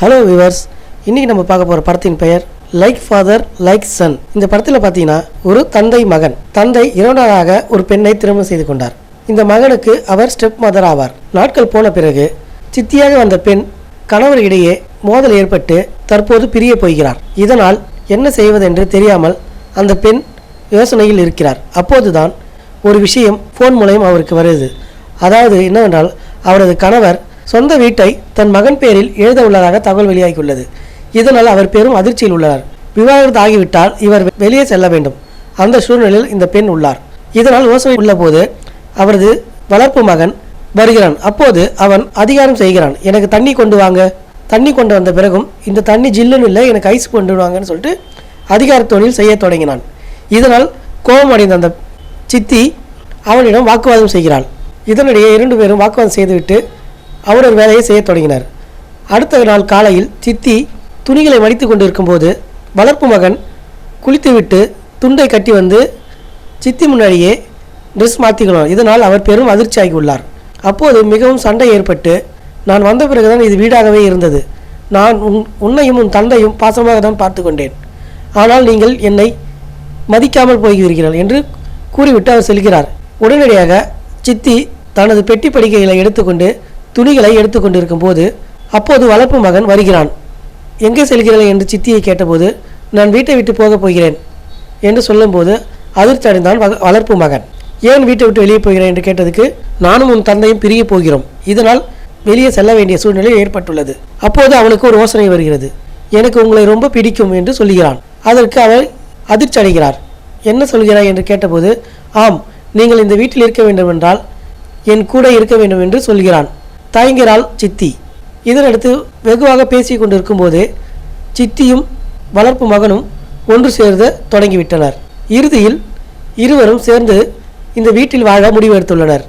Hello viewers இன்றைக்கி நம்ம பார்க்க போகிற படத்தின் பெயர் லைக் ஃபாதர் லைக் சன் இந்த படத்தில் பார்த்தீங்கன்னா ஒரு தந்தை மகன். தந்தை இரண்டாவதாக ஒரு பெண்ணை திருமணம் செய்து கொண்டார். இந்த மகனுக்கு அவர் ஸ்டெப் மதர் ஆவார். நாட்கள் போன பிறகு சித்தியாக வந்த பெண் கணவர் இடையே மோதல் ஏற்பட்டு தற்போது பிரிய போகிறார். இதனால் என்ன செய்வதென்று தெரியாமல் அந்த பெண் யோசனையில் இருக்கிறார். அப்போதுதான் ஒரு விஷயம் ஃபோன் மூலம் அவருக்கு வருது. அதாவது என்னவென்றால் அவரது கணவர் சொந்த வீட்டை தன் மகன் பேரில் எழுத உள்ளதாக தகவல் வெளியாகியுள்ளது. இதனால் அவர் பெரும் அதிர்ச்சியில் உள்ளார். விவாகரத்து ஆகிவிட்டால் இவர் வெளியே செல்ல வேண்டும். அந்த சூழ்நிலையில் இந்த பெண் உள்ளார். இதனால் யோசனை உள்ளபோது அவரது வளர்ப்பு மகன் வருகிறான். அப்போது அவன் அதிகாரம் செய்கிறான். எனக்கு தண்ணி கொண்டு வாங்க. தண்ணி கொண்டு வந்த பிறகும் இந்த தண்ணி ஜில்லுன்னு இல்லை எனக்கு ஐஸ் கொண்டு வாங்கன்னு சொல்லிட்டு அதிகாரத்தொழில் செய்ய தொடங்கினான். இதனால் கோபம் அடைந்த அந்த சித்தி அவனிடம் வாக்குவாதம் செய்கிறாள். இதனிடையே இரண்டு பேரும் வாக்குவாதம் செய்துவிட்டு அவர் ஒரு வேலையை செய்யத் தொடங்கினார். அடுத்த நாள் காலையில் சித்தி துணிகளை மடித்து கொண்டிருக்கும்போது வளர்ப்பு மகன் குளித்துவிட்டு துண்டை கட்டி வந்து சித்தி முன்னாடியே ட்ரெஸ் மாற்றிக்கணும் இதனால் அவர் பெரும் அதிர்ச்சியாகி உள்ளார். அப்போது மிகவும் சண்டை ஏற்பட்டு நான் வந்த பிறகுதான் இது வீடாகவே இருந்தது. நான் உன் உன்னையும் உன் தந்தையும் பாசமாக தான் பார்த்து கொண்டேன். ஆனால் நீங்கள் என்னை மதிக்காமல் போய்கிறீர்கள் என்று கூறிவிட்டு அவர் செல்கிறார். உடனடியாக சித்தி தனது பெட்டி படிக்கைகளை எடுத்துக்கொண்டு துணிகளை எடுத்துக்கொண்டிருக்கும் போது அப்போது வளர்ப்பு மகன் வருகிறான். எங்கே செல்கிறாய் என்று சித்தியை கேட்டபோது நான் வீட்டை விட்டு போகப் போகிறேன் என்று சொல்லும்போது அதிர்ச்சி அடைந்தான் வளர்ப்பு மகன். ஏன் வீட்டை விட்டு வெளியே போகிறேன்? என்று கேட்டதுக்கு நானும் உன் தந்தையும் பிரிய போகிறோம். இதனால் வெளியே செல்ல வேண்டிய சூழ்நிலை ஏற்பட்டுள்ளது. அப்போது அவனுக்கு ஒரு யோசனை வருகிறது. எனக்கு உங்களை ரொம்ப பிடிக்கும் என்று சொல்கிறான் அதற்கு அவர் அதிர்ச்சி அடைகிறார். என்ன சொல்கிறாய்? என்று கேட்டபோது ஆம் நீங்கள் இந்த வீட்டில் இருக்க வேண்டும் என்றால் என் கூட இருக்க வேண்டும் என்று சொல்கிறான். தயங்கிறாள் சித்தி. இதனடுத்து வெகுவாக பேசி கொண்டிருக்கும் போதே சித்தியும் வளர்ப்பு மகனும் ஒன்று சேர்ந்த தொடங்கிவிட்டனர். இறுதியில் இருவரும் சேர்ந்து இந்த வீட்டில் வாழ முடிவெடுத்துள்ளனர்.